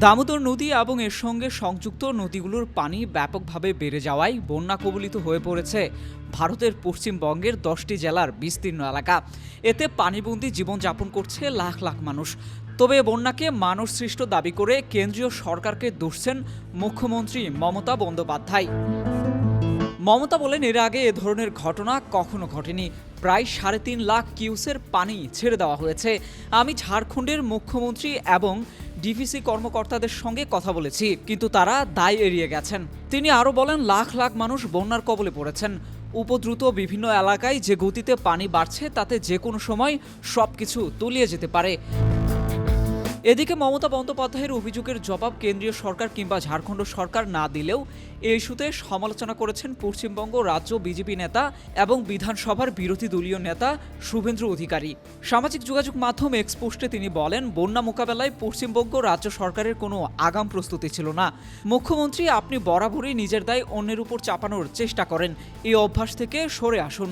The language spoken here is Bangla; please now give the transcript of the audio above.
দামোদর নদী এবং এর সঙ্গে সংযুক্ত নদীগুলোর পানি ব্যাপকভাবে বেড়ে যাওয়ায় বন্যা কবলিত হয়ে পড়েছে ভারতের পশ্চিমবঙ্গের দশটি জেলার বিস্তীর্ণ এলাকা। এতে পানিবন্দী জীবনযাপন করছে লাখ লাখ মানুষ। তবে বন্যাকে মানব সৃষ্ট দাবি করে কেন্দ্রীয় সরকারকে দুষছেন মুখ্যমন্ত্রী মমতা বন্দ্যোপাধ্যায়। মমতা বলেন, এর আগে এ ধরনের ঘটনা কখনো ঘটেনি। প্রায় সাড়ে তিন লাখ কিউসের পানি ছেড়ে দেওয়া হয়েছে। আমি ঝাড়খণ্ডের মুখ্যমন্ত্রী এবং ডিভিসি কর্মকর্তাদের সঙ্গে কথা বলেছি, কিন্তু তারা দায় এড়িয়ে গেছেন। তিনি আরও বলেন, লাখ লাখ মানুষ বন্যার কবলে পড়েছেন। উপদ্রুত বিভিন্ন এলাকায় যে গতিতে পানি বাড়ছে, তাতে যে কোনো সময় সব কিছু তলিয়ে যেতে পারে। এদিকে মমতা বন্দ্যোপাধ্যায়ের অভিযোগের জবাব কেন্দ্রীয় সরকার কিংবা ঝাড়খণ্ড সরকার না দিলেও এই ইস্যুতে সমালোচনা করেছেন পশ্চিমবঙ্গ রাজ্য বিজেপি নেতা এবং বিধানসভার বিরোধী দলীয় নেতা শুভেন্দ্র অধিকারী। সামাজিক যোগাযোগ মাধ্যম এক্সপোস্টে তিনি বলেন, বন্যা মোকাবেলায় পশ্চিমবঙ্গ রাজ্য সরকারের কোনো আগাম প্রস্তুতি ছিল না। মুখ্যমন্ত্রী আপনি বরাবরই নিজের দায় অন্যের উপর চাপানোর চেষ্টা করেন। এই অভ্যাস থেকে সরে আসুন।